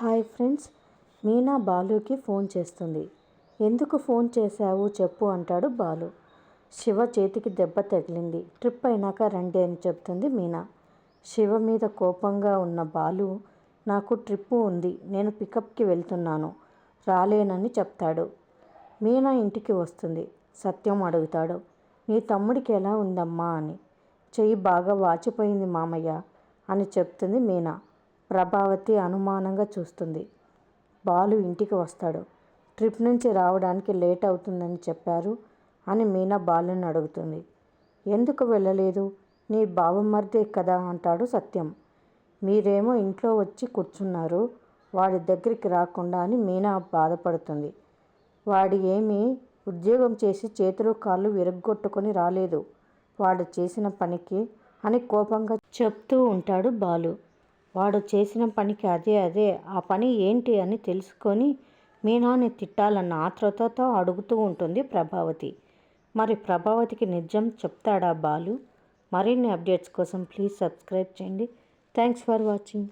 Hi friends Meena బాలుకి phone చేస్తుంది. ఎందుకు ఫోన్ చేశావు చెప్పు అంటాడు బాలు. శివ చేతికి దెబ్బ తగిలింది. ట్రిప్ అయినాక రండి అని చెప్తుంది మీనా. శివ మీద కోపంగా ఉన్న బాలు నాకు ట్రిప్పు ఉంది నేను పికప్కి వెళ్తున్నాను రాలేనని చెప్తాడు. మీనా ఇంటికి వస్తుంది సత్యం అడుగుతాడు. నీ తమ్ముడికి ఎలా ఉందమ్మా అని. చెయ్యి బాగా వాచిపోయింది మామయ్య అని చెప్తుంది మీనా. ప్రభావతి అనుమానంగా చూస్తుంది. బాలు ఇంటికి వస్తాడు. ట్రిప్ నుంచి రావడానికి లేట్ అవుతుందని చెప్పారు అని మీనా బాలుని అడుగుతుంది. ఎందుకు వెళ్ళలేదు? నీ బావమర్దే కదా అంటాడు సత్యం. మీరేమో ఇంట్లో వచ్చి కూర్చున్నారు. వాడి దగ్గరికి రాకుండా అని మీనా బాధపడుతుంది. వాడు ఏమీ ఉద్యోగం చేసి చేతులు కాళ్ళు విరగ్గొట్టుకొని రాలేదు. వాడు చేసిన పనికి అని కోపంగా చెప్తూ ఉంటాడు బాలు. వాడు చేసిన పనికి అదే అదే. ఆ పని ఏంటి అని తెలుసుకొని మీనాని తిట్టాలన్న ఆత్రతతో అడుగుతూ ఉంటుంది ప్రభావతి. మరి ప్రభావతికి నిజం చెప్తాడా బాలు? మరిన్ని అప్డేట్స్ కోసం ప్లీజ్ సబ్స్క్రైబ్ చేయండి. Thanks for watching.